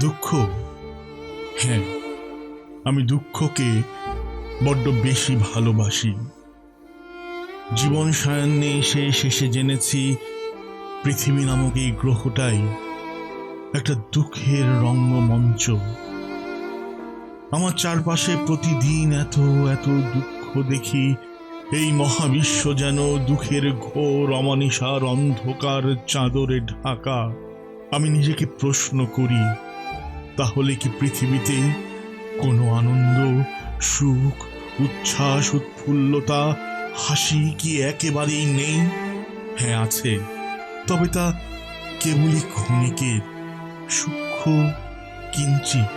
দুঃখ? হ্যাঁ আমি দুঃখকে বড্ড বেশি ভালোবাসি। জীবন সায়ান্নে এসে শেষে জেনেছি পৃথিবী নামক এই গ্রহটাই একটা দুঃখের রঙ্গমঞ্চ। আমার চারপাশে প্রতিদিন এত এত দুঃখ দেখি, এই মহাবিশ্ব যেন দুঃখের ঘোর, অমানিসার অন্ধকার চাদরে ঢাকা। আমি নিজেকে প্রশ্ন করি তাহলে কি পৃথিবীতে কোনো আনন্দ, সুখ, উচ্ছ্বাস, উৎফুল্লতা, হাসি কি একেবারেই নেই? হ্যাঁ আছে। তবে তা কেবলই ক্ষণিকের সূক্ষ্ম কিঞ্চিত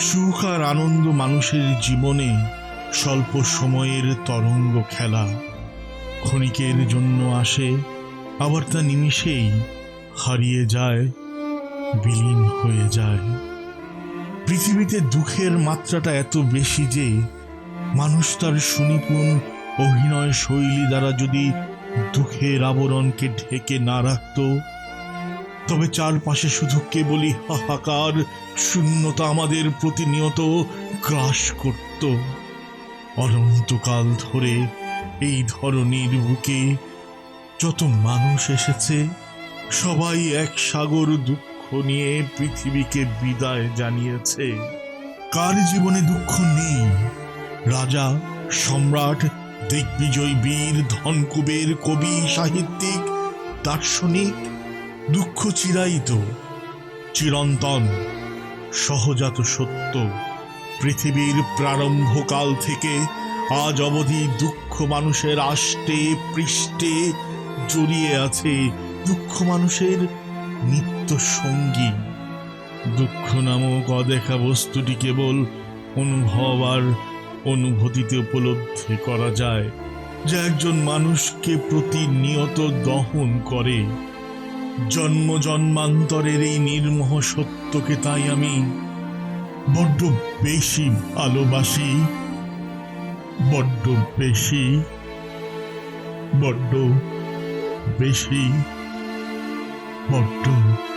সুখ আর আনন্দ মানুষের জীবনে স্বল্প সময়ের তরঙ্গ খেলা। ক্ষণিকের জন্য আসে, আবার তা নিমিষেই হারিয়ে যায়, বিলীন হয়ে যায়। পৃথিবীতে দুঃখের মাত্রাটা এত বেশি যে মানুষ তার সুনিপুণ অভিনয় শৈলী দ্বারা যদি দুঃখের আবরণকে ঢেকে না রাখত, তবে চারপাশে শুধু কেবলই হাহাকার, শূন্যতা আমাদের প্রতিনিয়ত গ্রাস করত। অনন্তকাল ধরে এই ধরনের বুকে যত মানুষ এসেছে, সবাই এক সাগর দুঃখ নিয়ে পৃথিবীকে বিদায় জানিয়েছে। কার জীবনে দুঃখ নেই? রাজা, সম্রাট, দিগ্বিজয় বীর, ধনকুবের কবি, সাহিত্যিক, দার্শনিক, দুঃখ চিরায়িত, চিরন্তন, সহজাত সত্য। পৃথিবীর প্রারম্ভকাল থেকে আজ অবধি দুঃখ মানুষের আষ্টে পৃষ্ঠে জড়িয়ে আছে দুঃখ মানুষের নিত্য সঙ্গী দুঃখ নামক অদেখা বস্তুটি কেবল অনুভব আর অনুভূতিতে উপলব্ধি করা যায়, যা একজন মানুষকে প্রতিনিয়ত দহন করে। জন্ম জন্মান্তরের এই নির্মোহ সত্যকে তাই আমি বড্ড বেশি ভালোবাসি, বড্ড বেশি বড্ড বেশি বড্ড বেশি